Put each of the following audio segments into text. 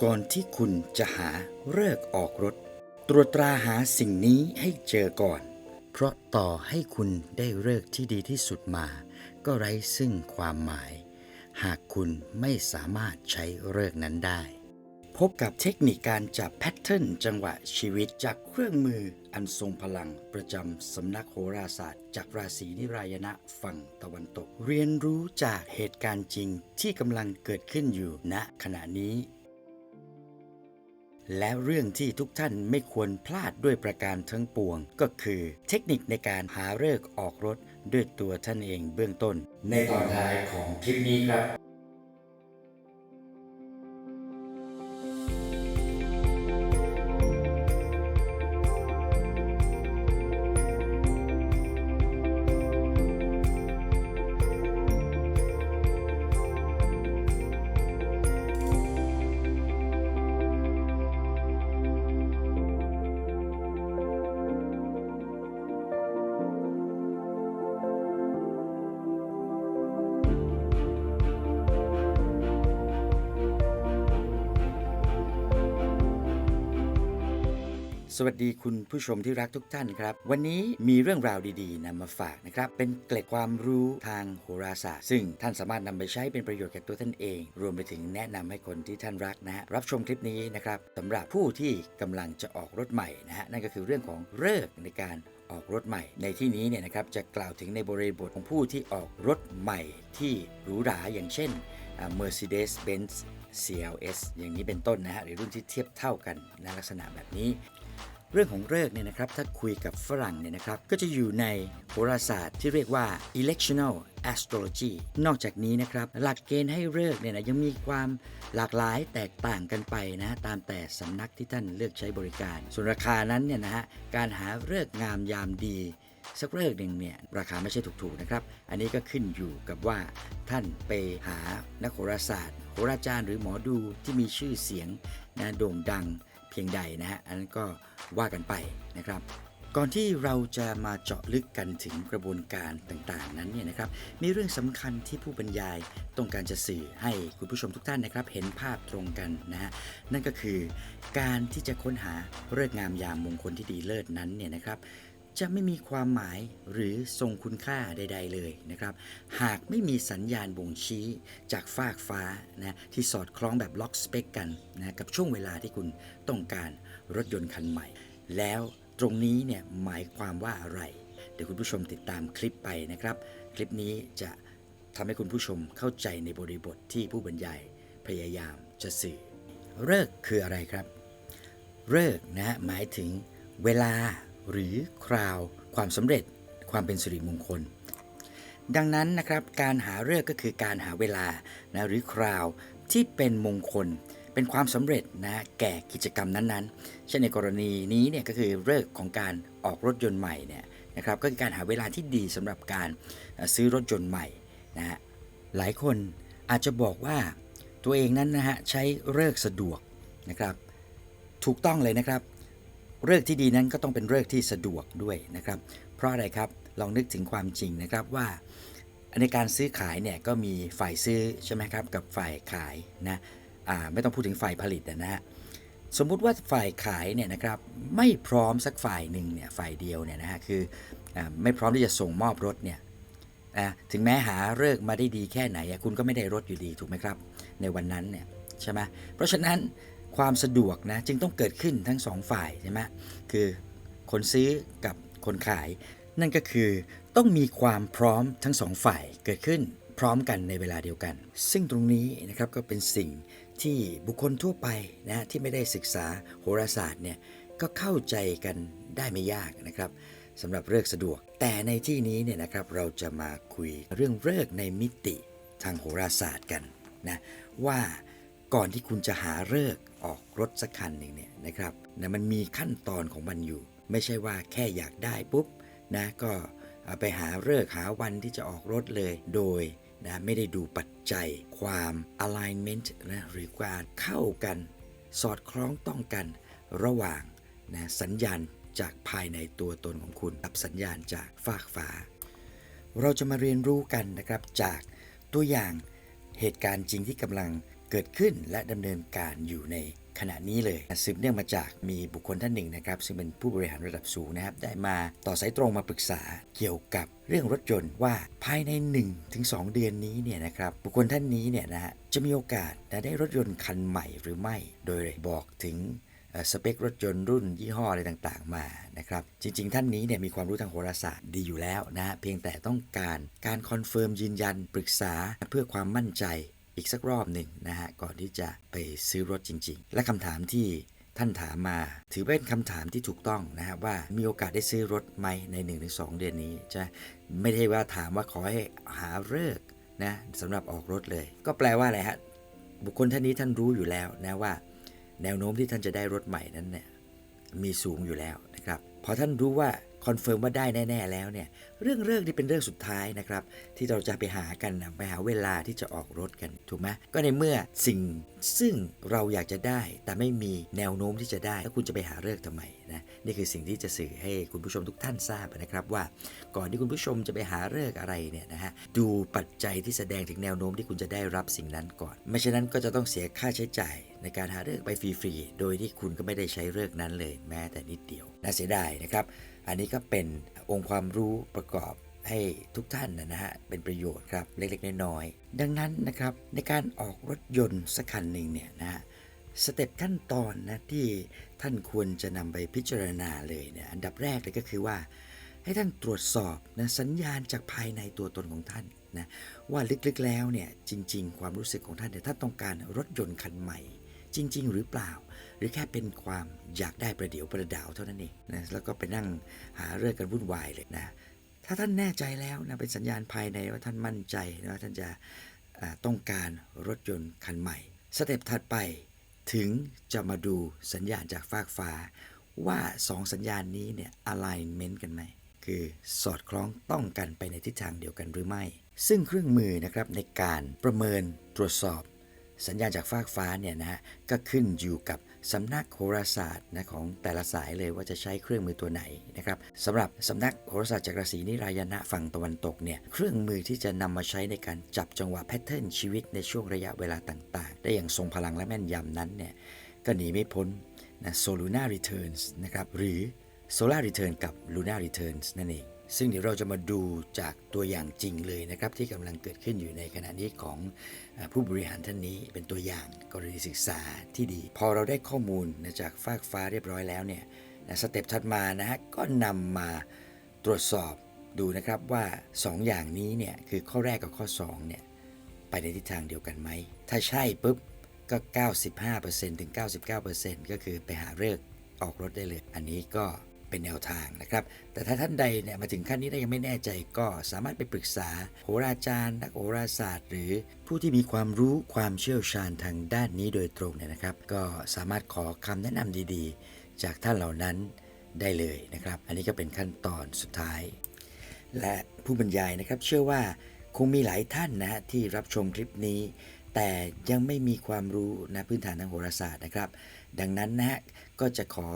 ก่อนที่คุณจะหาเลิกออกรถ ตรวจตราหาสิ่งนี้ให้เจอก่อน เพราะต่อให้คุณได้เลิกที่ดีที่สุดมา ก็ไร้ซึ่งความหมาย หากคุณไม่สามารถใช้เลิกนั้นได้ พบกับเทคนิคการจับแพทเทิร์นจังหวะชีวิตจากเครื่องมืออันทรงพลังประจำสำนักโหราศาสตร์ จากราศีนิรายณะฝั่งตะวันตก เรียนรู้จากเหตุการณ์จริงที่กำลังเกิดขึ้นอยู่ณขณะนี้ และเรื่องที่ทุกท่านไม่ควรพลาดด้วยประการทั้งปวง ก็คือเทคนิคในการหาเลิกออกรถด้วยตัวท่านเองเบื้องต้น ในตอนท้ายของคลิปนี้ครับ วัสดีคุณผู้ชมที่รักทุกท่านครับ วันนี้มีเรื่องราวดีๆนำมาฝากนะครับ เป็นเกล็ดความรู้ทางโหราศาสตร์ ซึ่งท่านสามารถนำไปใช้เป็นประโยชน์แก่ตัวท่านเอง รวมไปถึงแนะนำให้คนที่ท่านรักนะฮะรับชมคลิปนี้นะครับสำหรับผู้ที่กำลังจะออกรถใหม่นะฮะนั่นก็คือเรื่องของเลิกในการออกรถใหม่ ในที่นี้เนี่ยนะครับจะกล่าวถึงในบริบทของผู้ที่ออกรถใหม่ที่หรูหราอย่างเช่น Mercedes-Benz CLS อย่างนี้เป็นต้นนะฮะหรือรุ่นที่เทียบเท่ากันในลักษณะแบบนี้ เรื่องของเลิกเนี่ยนะครับถ้าคุยกับฝรั่งเนี่ยนะครับก็จะอยู่ในโหราศาสตร์ที่เรียกว่า electional astrology นอกจากนี้นะครับหลักเกณฑ์ให้เลิกเนี่ยนะยังมีความหลากหลายแตกต่างกันไปนะตามแต่สำนักที่ท่านเลือกใช้บริการ ส่วนราคานั้นเนี่ยนะฮะการหาเลิกงามยามดีสักเลิกหนึ่งเนี่ยราคาไม่ใช่ถูกๆนะครับ อันนี้ก็ขึ้นอยู่กับว่าท่านไปหานักโหราศาสตร์โหราจารย์หรือหมอดูที่มีชื่อเสียงนะโด่งดัง เพียงใดนะฮะอันนั้นก็ว่ากันไปนะครับ ก่อนที่เราจะมาเจาะลึกกันถึงกระบวนการต่างๆ นั้นเนี่ยนะครับมีเรื่องสำคัญที่ผู้บรรยายต้องการจะสื่อให้คุณผู้ชมทุกท่านนะครับ เห็นภาพตรงกันนะฮะนั่นก็คือการที่จะค้นหาเลิกษ์งามยามมงคลที่ดีเลิศนั้นเนี่ยนะครับ จะไม่มีความหมายหรือทรงคุณค่าใด ๆ เลยนะครับ หากไม่มีสัญญาณบ่งชี้จากฟากฟ้านะที่สอดคล้องแบบล็อกสเปกกันนะกับช่วงเวลาที่คุณต้องการรถยนต์คันใหม่ แล้วตรงนี้เนี่ยหมายความว่าอะไร เดี๋ยวคุณผู้ชมติดตามคลิปไปนะครับ คลิปนี้จะทำให้คุณผู้ชมเข้าใจในบริบทที่ผู้บรรยายพยายามจะสื่อเลิกคืออะไรครับเลิกนะหมายถึงเวลา หรือคราวความสำเร็จความเป็นสิริมงคล ดังนั้นนะครับการหาเลิกษ์ก็คือการหาเวลานะหรือคราวที่เป็นมงคล เป็นความสำเร็จนะแก่กิจกรรมนั้นๆ เช่นในกรณีนี้เนี่ยก็คือเลิกษ์ของการออกรถยนต์ใหม่เนี่ยนะครับก็คือการหาเวลาที่ดีสำหรับการซื้อรถยนต์ใหม่นะฮะหลายคนอาจจะบอกว่าตัวเองนั้นนะฮะใช้เลิกสะดวกนะครับถูกต้องเลยนะครับ เลิกษ์ที่ดีนั้นก็ต้องเป็นเลิกษ์ที่สะดวกด้วยนะครับ เพราะอะไรครับลองนึกถึงความจริงนะครับว่าในการซื้อขายเนี่ยก็มีฝ่ายซื้อใช่ไหมครับกับฝ่ายขายนะอ่าไม่ต้องพูดถึงฝ่ายผลิตนะฮะสมมุติว่าฝ่ายขายเนี่ยนะครับไม่พร้อมสักฝ่ายหนึ่งเนี่ยฝ่ายเดียวเนี่ยนะฮะคืออาไม่พร้อมที่จะส่งมอบรถเนี่ยนะถึงแม้หาเลิกมาได้ดีแค่ไหนคุณก็ไม่ได้รถอยู่ดีถูกไหมครับ ในวันนั้นเนี่ยใช่ไหมเพราะฉะนั้น ความสะดวกนะจึงต้องเกิดขึ้นทั้งสองฝ่ายใช่ไหมคือคนซื้อกับคนขาย นั่นก็คือต้องมีความพร้อมทั้งสองฝ่ายเกิดขึ้นพร้อมกันในเวลาเดียวกัน ซึ่งตรงนี้นะครับก็เป็นสิ่งที่บุคคลทั่วไปนะที่ไม่ได้ศึกษาโหราศาสตร์เนี่ยก็เข้าใจกันได้ไม่ยากนะครับสำหรับเลิกสะดวก แต่ในที่นี้เนี่ยนะครับเราจะมาคุยเรื่องเลิกในมิติทางโหราศาสตร์กันนะว่า ก่อนที่คุณจะหาเลิกออกรถสักคันหนึ่งเนี่ยนะครับนะมันมีขั้นตอนของมันอยู่ ไม่ใช่ว่าแค่อยากได้ปุ๊บนะก็เอาไปหาเลิกหาวันที่จะออกรถเลย โดยนะไม่ได้ดูปัจจัยความ alignment นะหรือการเข้ากัน สอดคล้องต้องกันระหว่างนะสัญญาณจากภายในตัวตนของคุณกับสัญญาณจากฟากฟ้า เราจะมาเรียนรู้กันนะครับจากตัวอย่างเหตุการณ์จริงที่กำลัง เกิดขึ้นและดำเนินการอยู่ในขณะนี้เลยสืบเนื่องมาจากมีบุคคลท่านหนึ่งนะครับ ซึ่งเป็นผู้บริหารระดับสูงนะครับ ได้มาต่อสายตรงมาปรึกษาเกี่ยวกับเรื่องรถยนต์ว่าภายใน 1-2 เดือนนี้เนี่ยนะครับบุคคลท่านนี้เนี่ยนะฮะจะมีโอกาสได้รถยนต์คันใหม่หรือไม่ โดยบอกถึงสเปครถยนต์รุ่นยี่ห้ออะไรต่างๆ มานะครับ จริง ๆ ท่านนี้เนี่ยมีความรู้ทางโหราศาสตร์ดีอยู่แล้วนะเพียงแต่ต้องการการคอนเฟิร์มยืนยันปรึกษาเพื่อความมั่นใจ อีกสักรอบหนึ่งนะฮะก่อนที่จะไปซื้อรถจริง ๆ และคำถามที่ท่านถามมาถือเป็นคำถามที่ถูกต้องนะฮะว่ามีโอกาสได้ซื้อรถไหมใน 1-2 เดือนนี้จะไม่ได้ว่าถามว่าขอให้หาเลิกนะสำหรับออกรถเลย ก็แปลว่าอะไรฮะบุคคลท่านนี้ท่านรู้อยู่แล้วนะว่า แนวโน้มที่ท่านจะได้รถใหม่นั้นเนี่ยมีสูงอยู่แล้วนะครับพอท่านรู้ว่า คอนเฟิร์มว่าได้แน่ ๆ แล้วเนี่ยเรื่องเลิกนี่เป็นเรื่องสุดท้ายนะครับที่เราจะไปหากันไปหาเวลาที่จะออกรถกันถูกไหมก็ในเมื่อสิ่งซึ่งเราอยากจะได้ แต่ไม่มีแนวโน้มที่จะได้แล้วคุณจะไปหาเลิกทำไมนะนี่คือสิ่งที่จะสื่อให้คุณผู้ชมทุกท่านทราบนะครับว่า ก่อนที่คุณผู้ชมจะไปหาเลิกอะไรเนี่ยนะฮะดูปัจจัยที่แสดงถึงแนวโน้มที่คุณจะได้รับสิ่งนั้นก่อนไม่ฉะนั้นก็จะต้องเสียค่าใช้จ่ายในการหาเลิกไปฟรีๆโดยที่คุณก็ไม่ได้ใช้เลิกนั้นเลยแม้แต่นิดเดียวน่าเสียดายนะครับ อันนี้ก็เป็นองค์ความรู้ประกอบให้ทุกท่านนะฮะเป็นประโยชน์ครับเล็กๆ น้อยๆดังนั้นนะครับในการออกรถยนต์สักคันหนึ่งเนี่ยนะฮะสเต็ปขั้นตอนนะที่ท่านควรจะนำไปพิจารณาเลยเนี่ยอันดับแรกเลยก็คือว่า ให้ท่านตรวจสอบนะสัญญาณจากภายในตัวตนของท่านนะว่าลึกๆแล้วเนี่ยจริง ๆ ความรู้สึกของท่านเนี่ยท่านต้องการรถยนต์คันใหม่ จริง ๆ หรือเปล่า รือแค่เป็นความอยากได้ประเดี๋ยวประดาวเท่านั้นเองนะแล้วก็ไปนั่งหาเรื่องกันวุ่นวายเลยนะถ้าท่านแน่ใจแล้วนะเป็นสัญญาณภายในว่าท่านมั่นใจนะว่าท่านจะต้องการรถยนต์คันใหม่ สเต็ปถัดไปถึงจะมาดูสัญญาณจากฟากฟ้า ว่า 2 สัญญาณนี้เนี่ย alignment กันไหม คือสอดคล้องต้องกันไปในทิศทางเดียวกันหรือไม่ ซึ่งเครื่องมือนะครับในการประเมินตรวจสอบ สัญญาณจากฟากฟ้าเนี่ยนะฮะก็ขึ้นอยู่กับ สำนักโหราศาสตร์นะของแต่ละสายเลยว่าจะใช้เครื่องมือตัวไหนนะครับสำหรับสำนักโหราศาสตร์จากราศีนิรายณะฝั่งตะวันตกเนี่ยเครื่องมือที่จะนำมาใช้ในการจับจังหวะแพทเทิร์นชีวิตในช่วงระยะเวลาต่างๆ ได้อย่างทรงพลังและแม่นยำนั้นเนี่ยก็หนีไม่พ้นนะ Solar Returns นะครับหรือ Solar Return กับ Lunar Returns นั่นเอง ซึ่งเดี๋ยวเราจะมาดูจากตัวอย่างจริงเลยนะครับ ที่กำลังเกิดขึ้นอยู่ในขณะนี้ของผู้บริหารท่านนี้เป็นตัวอย่างกรณีศึกษาที่ดี พอเราได้ข้อมูลจากฟากฟ้าเรียบร้อยแล้วเนี่ยสเต็ปถัดมานะฮะก็นำมาตรวจสอบดูนะครับว่า 2 อย่างนี้เนี่ยคือข้อแรกกับข้อ2เนี่ยไปในทิศทางเดียวกันไหม ถ้าใช่ปุ๊บก็ 95%ถึง 99%ก็คือไปหาเลิกออกรถได้เลย อันนี้ก็ เป็นแนวทางนะครับ แต่ถ้าท่านใดเนี่ยมาถึงขั้นนี้ได้ยังไม่แน่ใจก็สามารถไปปรึกษาโหราจารย์ นักโหราศาสตร์ หรือผู้ที่มีความรู้ความเชี่ยวชาญทางด้านนี้โดยตรงเนี่ยนะครับ ก็สามารถขอคำแนะนำดีๆ จากท่านเหล่านั้นได้เลยนะครับ อันนี้ก็เป็นขั้นตอนสุดท้าย และผู้บรรยายนะครับเชื่อว่าคงมีหลายท่านนะฮะที่รับชมคลิปนี้ แต่ยังไม่มีความรู้นะพื้นฐานทางโหราศาสตร์นะครับ ดังนั้นนะฮะก็จะขอ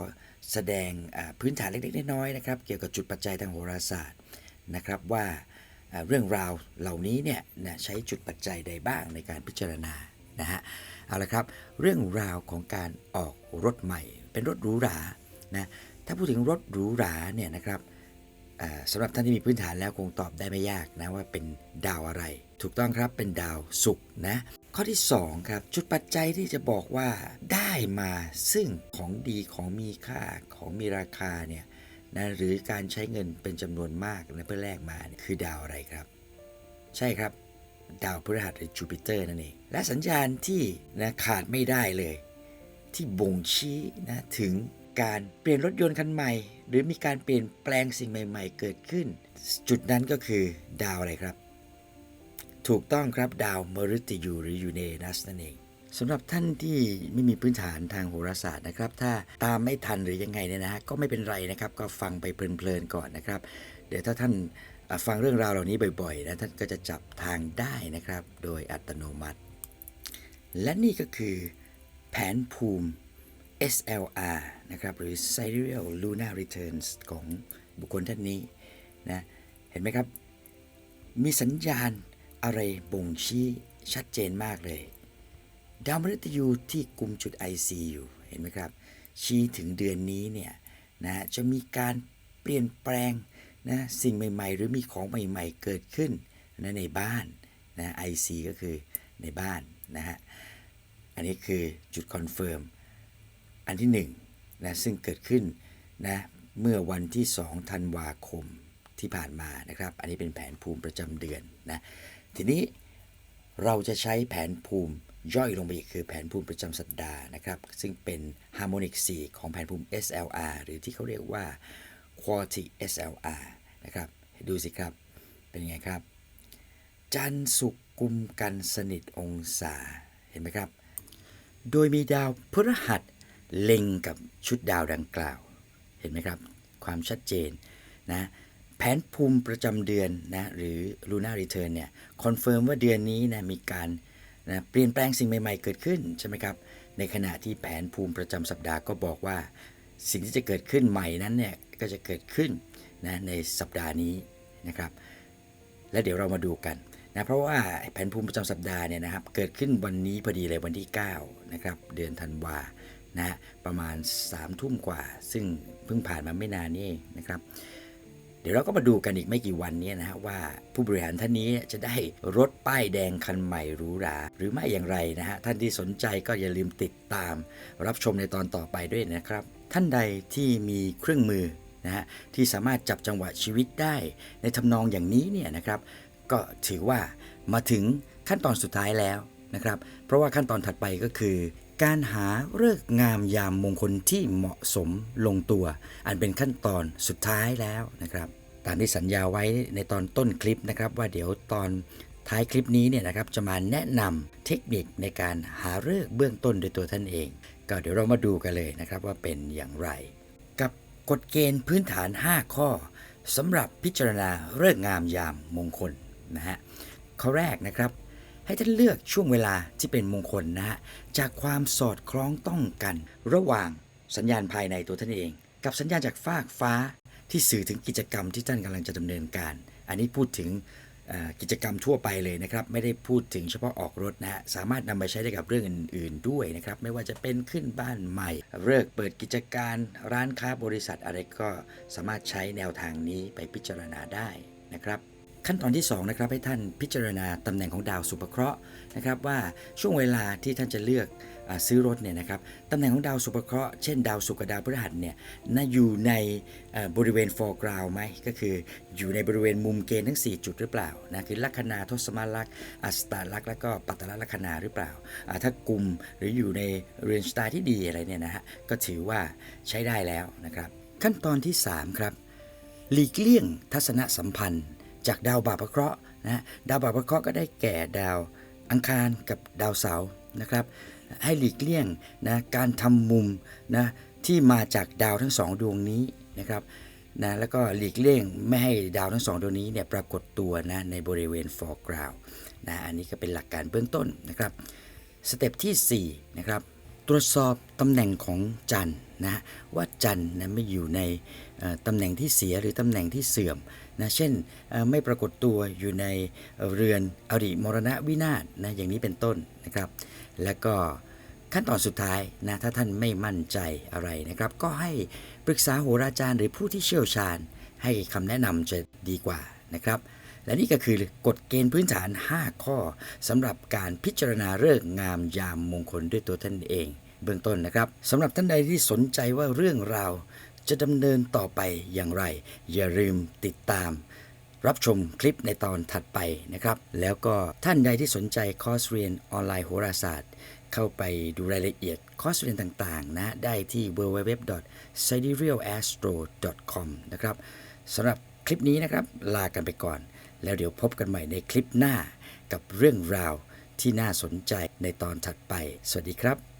แสดงพื้นฐานเล็กๆน้อยๆนะครับ เกี่ยวกับจุดปัจจัยทางโหราศาสตร์นะครับว่าเรื่องราวเหล่านี้เนี่ยนะใช้จุดปัจจัยใดบ้างในการพิจารณานะฮะเอาละครับ เรื่องราวของการออกรถใหม่ เป็นรถหรูหรานะถ้าพูดถึงรถหรูหราเนี่ยนะครับ สำหรับท่านที่มีพื้นฐานแล้วคงตอบได้ไม่ยากนะว่าเป็นดาวอะไร ถูกต้องครับเป็นดาวศุกร์นะ ข้อที่ 2 ครับ จุดปัจจัยที่จะบอกว่าได้มาซึ่งของดีของมีค่าของมีราคาเนี่ยนะหรือการใช้เงินเป็นจำนวนมากนะเพื่อแลกมาเนี่ยคือดาวอะไรครับ ใช่ครับ ดาวพฤหัสหรือจูปิเตอร์นั่นเอง และสัญญาณที่นะขาดไม่ได้เลย ที่บ่งชี้นะถึง การเปลี่ยนรถยนต์คันใหม่ หรือมีการเปลี่ยนแปลงสิ่งใหม่ ๆ เกิดขึ้น จุดนั้นก็คือดาวอะไรครับ ถูกต้องครับดาวมฤตยูหรือยูเรนัสนั่นเองสำหรับท่านที่ไม่มีพื้นฐานทางโหราศาสตร์นะครับ ถ้าตามไม่ทันหรือยังไงเนี่ยนะฮะก็ไม่เป็นไรนะครับ ก็ฟังไปเพลินๆก่อนนะครับ เดี๋ยวถ้าท่านฟังเรื่องราวเหล่านี้บ่อยๆนะท่านก็จะจับทางได้นะครับ โดยอัตโนมัติ และนี่ก็คือแผนภูมิ SLR นะครับหรือ Sidereal Lunar Returns ของบุคคลท่านนี้นะเห็นไหมครับ มีสัญญาณอะไรบ่งชี้ชัดเจนมากเลย ดาวมฤตยูที่กลุ่มจุด IC อยู่เห็นไหมครับ ชี้ถึงเดือนนี้เนี่ยนะจะมีการเปลี่ยนแปลงนะสิ่งใหม่ ๆ หรือมีของใหม่ ๆ เกิดขึ้นนะในบ้านนะ IC ก็คือในบ้านนะฮะอันนี้คือจุดคอนเฟิร์ม อันที่1นงนะซึ่งเกิดขึ้นนะเมื่อวันที่2ธันวาคมที่ผ่านมานะครับ อันนี้เป็นแผนภูมิประจำเดือนนะทีนี้เราจะใช้แผนภูมิย่อยลงไปอีกคือแผนภูมิประจำสัปดาห์นะครับ ซึ่งเป็นฮาร์โมนิก4ของแผนภูมิ SLR หรือที่เขาเรียกว่า Quality SLR นะครับดูสิครับ เป็นไงครับ จันทร์สุกกุมกันสนิทองศาเห็นไหมครับ โดยมีดาวพฤหัส เล็งกับชุดดาวดังกล่าว เห็นไหมครับ ความชัดเจนนะแผนภูมิประจำเดือนนะหรือ Luna Return เนี่ยคอนเฟิร์มว่าเดือนนี้นะมีการนะเปลี่ยนแปลงสิ่งใหม่ ๆ เกิดขึ้นใช่ไหมครับ ในขณะที่แผนภูมิประจำสัปดาห์ก็บอกว่า สิ่งที่จะเกิดขึ้นใหม่นั้นเนี่ยก็จะเกิดขึ้นนะในสัปดาห์นี้นะครับ และเดี๋ยวเรามาดูกันนะเพราะว่าแผนภูมิประจำสัปดาห์เนี่ยนะครับเกิดขึ้นวันนี้พอดีเลยวันที่ 9 นะครับ เดือนธันวานะ ฮะประมาณ3ามทุ่มกว่า ซึ่งเพิ่งผ่านมาไม่นานนี่นะครับ เดี๋ยวเราก็มาดูกันอีกไม่กี่วันนี้นะฮะว่าผู้บริหารท่านนี้จะได้รถป้ายแดงคันใหม่หรูหราหรือไม่อย่างไรนะฮะท่านที่สนใจก็อย่าลืมติดตาม รับชมในตอนต่อไปด้วยนะครับ ท่านใดที่มีเครื่องมือนะฮะที่สามารถจับจังหวะชีวิตได้ ในทำนองอย่างนี้เนี่ยนะครับก็ถือว่ามาถึงขั้นตอนสุดท้ายแล้วนะครับ เพราะว่าขั้นตอนถัดไปก็คือ การหาเลิกงามยามมงคลที่เหมาะสมลงตัว อันเป็นขั้นตอนสุดท้ายแล้วนะครับ ตามที่สัญญาไว้ในตอนต้นคลิปนะครับ ว่าเดี๋ยวตอนท้ายคลิปนี้เนี่ยนะครับจะมาแนะนำเทคนิคในการหาเลิกเบื้องต้นโดยตัวท่านเอง ก็เดี๋ยวเรามาดูกันเลยนะครับว่าเป็นอย่างไร กับกฎเกณฑ์พื้นฐาน 5 ข้อสำหรับพิจารณาเลิกงามยามมงคลนะฮะข้อแรกนะครับ ให้ท่านเลือกช่วงเวลาที่เป็นมงคลนะฮะจากความสอดคล้องต้องกัน ระหว่างสัญญาณภายในตัวท่านเอง กับสัญญาณจากฟากฟ้าที่สื่อถึงกิจกรรมที่ท่านกำลังจะดำเนินการ อันนี้พูดถึงกิจกรรมทั่วไปเลยนะครับ ไม่ได้พูดถึงเฉพาะออกรถนะฮะสามารถนำไปใช้ได้กับเรื่องอื่น ๆ ด้วยนะครับ ไม่ว่าจะเป็นขึ้นบ้านใหม่เลิกเปิดกิจการร้านค้าบริษัทอะไรก็สามารถใช้แนวทางนี้ไปพิจารณาได้นะครับ ขั้นตอนที่2นะครับให้ท่านพิจารณาตำแหน่งของดาวสุภเคราะห์นะครับว่าช่วงเวลาที่ท่านจะเลือกอซื้อรถเนี่ยนะครับตำแหน่งของดาวสุภเคราะห์เช่นดาวศุกร์กับดาวพฤหัสเนี่ยนะอยู่ในบริเวณ foreground ไหมก็คืออยู่ในบริเวณมุมเกณฑ์ทั้ง 4 จุดหรือเปล่านะคือลัคนาทศมาลักษ์อัสตาลักษ์แล้วก็ปัตตลลัคนาหรือเปล่า ถ้ากลุ่มหรืออยู่ในเรือนชะตาที่ดีอะไรเนี่ยนะฮะก็ถือว่าใช้ได้แล้วนะครับขั้นตอนที่สามครับหลีกเลี่ยงทัศนสัมพันธ์ จากดาวบาปเคราะห์นะดาวบาปเคราะห์ก็ได้แก่ดาวอังคารกับดาวเสาร์นะครับ ให้หลีกเลี่ยงนะการทำมุมนะที่มาจากดาวทั้งสองดวงนี้นะครับนะแล้วก็หลีกเลี่ยงไม่ให้ดาวทั้งสองดวงนี้เนี่ยปรากฏตัวนะในบริเวณ foreground นะอันนี้ก็เป็นหลักการเบื้องต้นนะครับสเต็ปที่4นะครับ ตรวจสอบตำแหน่งของจันนะว่าจันนะไม่อยู่ในตำแหน่งที่เสียหรือตำแหน่งที่เสื่อมนะเช่นไม่ปรากฏตัวอยู่ในเรือนอริมรณะวินาศนะอย่างนี้เป็นต้นนะครับ แล้วก็ขั้นตอนสุดท้ายนะถ้าท่านไม่มั่นใจอะไรนะครับ ก็ให้ปรึกษาโหราจารย์หรือผู้ที่เชี่ยวชาญ ให้คำแนะนำจะดีกว่านะครับ และนี่ก็คือกฎเกณฑ์พื้นฐาน 5 ข้อสำหรับการพิจารณาเลิกษ์งามยามมงคลด้วยตัวท่านเอง เบื้องต้นนะครับสำหรับท่านใดที่สนใจว่าเรื่องราวจะดำเนินต่อไปอย่างไร อย่าลืมติดตาม รับชมคลิปในตอนถัดไปนะครับ แล้วก็ท่านใดที่สนใจคอร์สเรียนออนไลน์โหราศาสตร์ เข้าไปดูรายละเอียดคอร์สเรียนต่างๆ นะ ได้ที่ www.siderealastro.com นะครับสำหรับคลิปนี้นะครับ ลากันไปก่อน แล้วเดี๋ยวพบกันใหม่ในคลิปหน้ากับเรื่องราวที่น่าสนใจในตอนถัดไป สวัสดีครับ